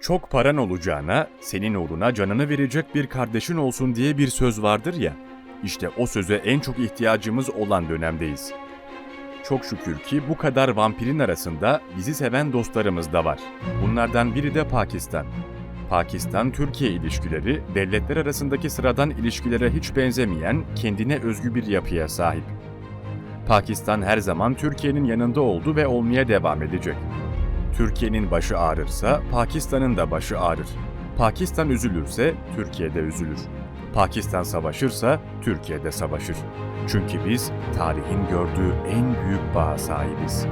Çok paran olacağına, senin uğruna canını verecek bir kardeşin olsun diye bir söz vardır ya. İşte o söze en çok ihtiyacımız olan dönemdeyiz. Çok şükür ki bu kadar vampirin arasında bizi seven dostlarımız da var. Bunlardan biri de Pakistan. Pakistan-Türkiye ilişkileri, devletler arasındaki sıradan ilişkilere hiç benzemeyen, kendine özgü bir yapıya sahip. Pakistan her zaman Türkiye'nin yanında oldu ve olmaya devam edecek. Türkiye'nin başı ağrırsa Pakistan'ın da başı ağrır. Pakistan üzülürse Türkiye de üzülür. Pakistan savaşırsa Türkiye de savaşır. Çünkü biz tarihin gördüğü en büyük bağa sahibiz.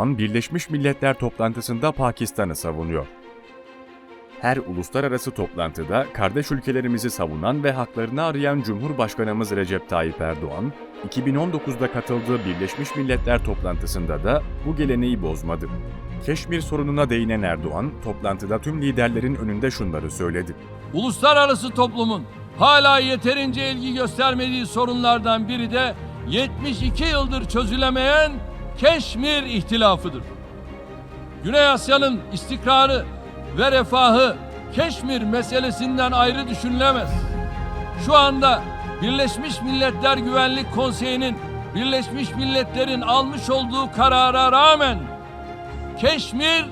Erdoğan, Birleşmiş Milletler toplantısında Pakistan'ı savunuyor. Her uluslararası toplantıda kardeş ülkelerimizi savunan ve haklarını arayan Cumhurbaşkanımız Recep Tayyip Erdoğan, 2019'da katıldığı Birleşmiş Milletler toplantısında da bu geleneği bozmadı. Keşmir sorununa değinen Erdoğan, toplantıda tüm liderlerin önünde şunları söyledi. Uluslararası toplumun hala yeterince ilgi göstermediği sorunlardan biri de 72 yıldır çözülemeyen Keşmir ihtilafıdır. Güney Asya'nın istikrarı ve refahı Keşmir meselesinden ayrı düşünülemez. Şu anda Birleşmiş Milletler Güvenlik Konseyi'nin Birleşmiş Milletler'in almış olduğu karara rağmen Keşmir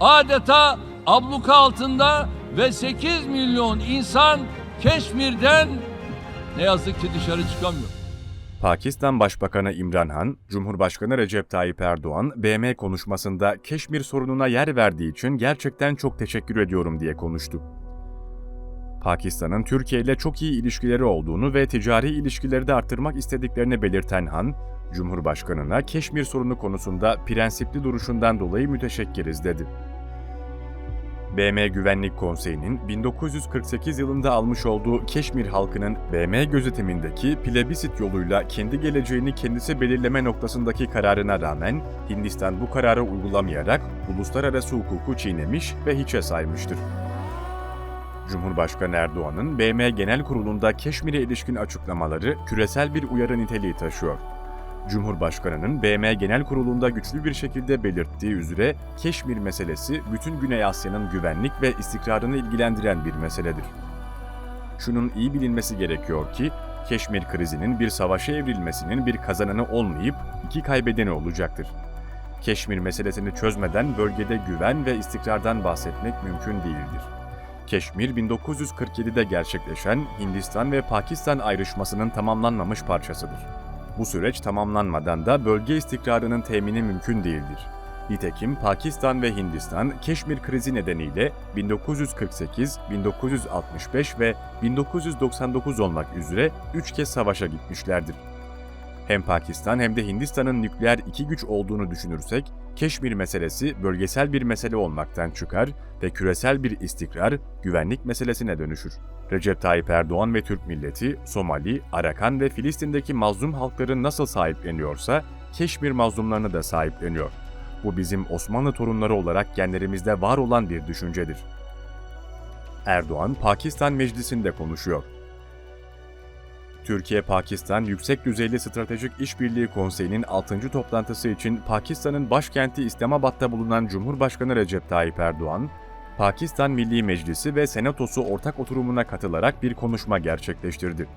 adeta abluka altında ve 8 milyon insan Keşmir'den ne yazık ki dışarı çıkamıyor. Pakistan Başbakanı İmran Han, Cumhurbaşkanı Recep Tayyip Erdoğan, BM konuşmasında Keşmir sorununa yer verdiği için gerçekten çok teşekkür ediyorum diye konuştu. Pakistan'ın Türkiye ile çok iyi ilişkileri olduğunu ve ticari ilişkileri de arttırmak istediklerini belirten Han, Cumhurbaşkanına Keşmir sorunu konusunda prensipli duruşundan dolayı müteşekkiriz dedi. BM Güvenlik Konseyi'nin 1948 yılında almış olduğu Keşmir halkının BM gözetimindeki plebisit yoluyla kendi geleceğini kendisi belirleme noktasındaki kararına rağmen Hindistan bu kararı uygulamayarak uluslararası hukuku çiğnemiş ve hiçe saymıştır. Cumhurbaşkanı Erdoğan'ın BM Genel Kurulu'nda Keşmir'e ilişkin açıklamaları küresel bir uyarı niteliği taşıyor. Cumhurbaşkanının BM Genel Kurulu'nda güçlü bir şekilde belirttiği üzere Keşmir meselesi bütün Güney Asya'nın güvenlik ve istikrarını ilgilendiren bir meseledir. Şunun iyi bilinmesi gerekiyor ki Keşmir krizinin bir savaşa evrilmesinin bir kazananı olmayıp iki kaybedeni olacaktır. Keşmir meselesini çözmeden bölgede güven ve istikrardan bahsetmek mümkün değildir. Keşmir 1947'de gerçekleşen Hindistan ve Pakistan ayrışmasının tamamlanmamış parçasıdır. Bu süreç tamamlanmadan da bölge istikrarının temini mümkün değildir. Nitekim Pakistan ve Hindistan Keşmir krizi nedeniyle 1948, 1965 ve 1999 olmak üzere 3 kez savaşa gitmişlerdir. Hem Pakistan hem de Hindistan'ın nükleer iki güç olduğunu düşünürsek, Keşmir meselesi bölgesel bir mesele olmaktan çıkar ve küresel bir istikrar, güvenlik meselesine dönüşür. Recep Tayyip Erdoğan ve Türk milleti, Somali, Arakan ve Filistin'deki mazlum halkları nasıl sahipleniyorsa, Keşmir mazlumlarını da sahipleniyor. Bu bizim Osmanlı torunları olarak genlerimizde var olan bir düşüncedir. Erdoğan, Pakistan Meclisi'nde konuşuyor. Türkiye-Pakistan Yüksek Düzeyli Stratejik İşbirliği Konseyi'nin 6. toplantısı için Pakistan'ın başkenti İslamabad'da bulunan Cumhurbaşkanı Recep Tayyip Erdoğan, Pakistan Milli Meclisi ve Senatosu ortak oturumuna katılarak bir konuşma gerçekleştirdi.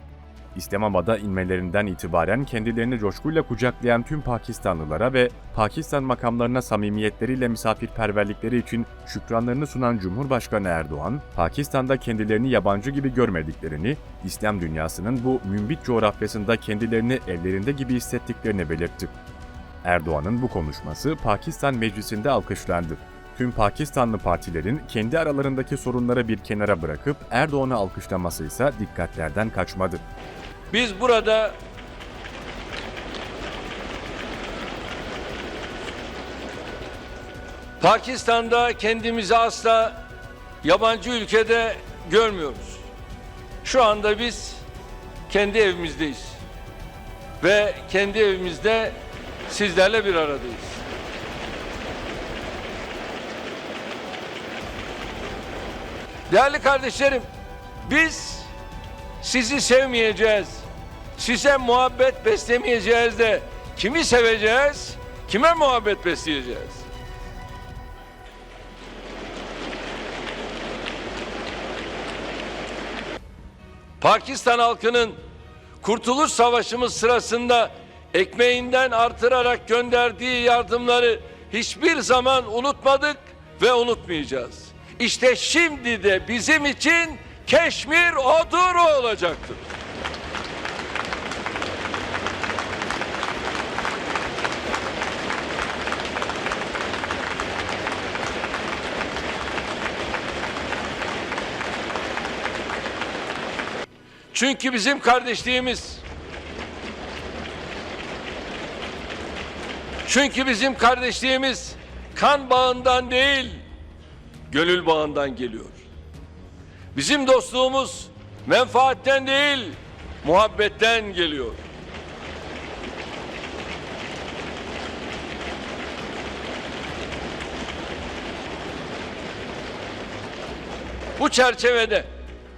İslamabad'a inmelerinden itibaren kendilerini coşkuyla kucaklayan tüm Pakistanlılara ve Pakistan makamlarına samimiyetleriyle misafirperverlikleri için şükranlarını sunan Cumhurbaşkanı Erdoğan, Pakistan'da kendilerini yabancı gibi görmediklerini, İslam dünyasının bu mümbit coğrafyasında kendilerini evlerinde gibi hissettiklerini belirtti. Erdoğan'ın bu konuşması Pakistan Meclisi'nde alkışlandı. Tüm Pakistanlı partilerin kendi aralarındaki sorunları bir kenara bırakıp Erdoğan'ı alkışlaması ise dikkatlerden kaçmadı. Biz burada Pakistan'da kendimizi asla yabancı ülkede görmüyoruz. Şu anda biz kendi evimizdeyiz. ve kendi evimizde sizlerle bir aradayız. Değerli kardeşlerim, biz sizi sevmeyeceğiz. Size muhabbet beslemeyeceğiz de kimi seveceğiz? Kime muhabbet besleyeceğiz? Pakistan halkının Kurtuluş Savaşımız sırasında ekmeğinden artırarak gönderdiği yardımları hiçbir zaman unutmadık ve unutmayacağız. İşte şimdi de bizim için Keşmir o olacaktır. Çünkü bizim kardeşliğimiz Çünkü bizim kardeşliğimiz kan bağından değil, gönül bağından geliyor. Bizim dostluğumuz menfaatten değil, muhabbetten geliyor. Bu çerçevede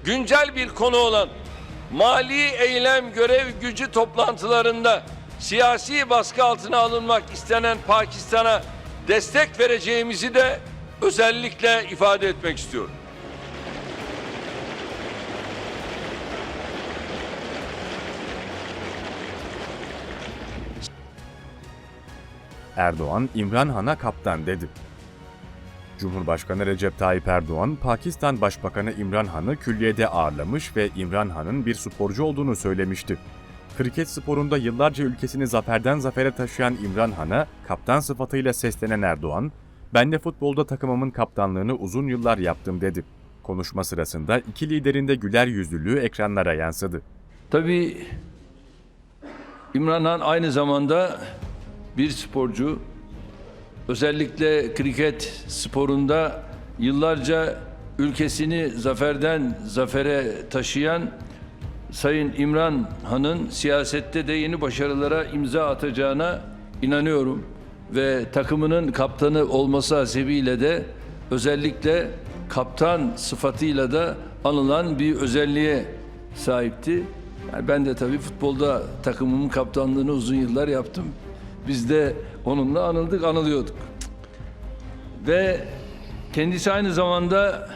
güncel bir konu olan mali eylem görev gücü toplantılarında siyasi baskı altına alınmak istenen Pakistan'a destek vereceğimizi de özellikle ifade etmek istiyorum. Erdoğan, İmran Han'a kaptan dedi. Cumhurbaşkanı Recep Tayyip Erdoğan, Pakistan Başbakanı İmran Han'ı külliyede ağırlamış ve İmran Han'ın bir sporcu olduğunu söylemişti. Kriket sporunda yıllarca ülkesini zaferden zafere taşıyan İmran Han'a kaptan sıfatıyla seslenen Erdoğan, "Ben de futbolda takımımın kaptanlığını uzun yıllar yaptım." dedi. Konuşma sırasında iki liderin de güler yüzlülüğü ekranlara yansıdı. Tabii İmran Han aynı zamanda bir sporcu. Özellikle kriket sporunda yıllarca ülkesini zaferden zafere taşıyan Sayın İmran Han'ın siyasette de yeni başarılara imza atacağına inanıyorum. Ve takımının kaptanı olması hasebiyle de özellikle kaptan sıfatıyla da anılan bir özelliğe sahipti. Yani ben de tabii futbolda takımımın kaptanlığını uzun yıllar yaptım. Biz de onunla anıldık, anılıyorduk. Ve kendisi aynı zamanda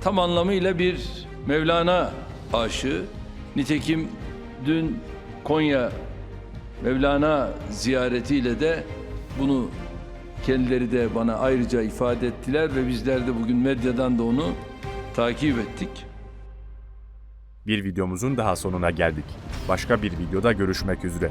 tam anlamıyla bir Mevlana aşığı. Nitekim dün Konya Mevlana ziyaretiyle de bunu kendileri de bana ayrıca ifade ettiler ve bizler de bugün medyadan da onu takip ettik. Bir videomuzun daha sonuna geldik. Başka bir videoda görüşmek üzere.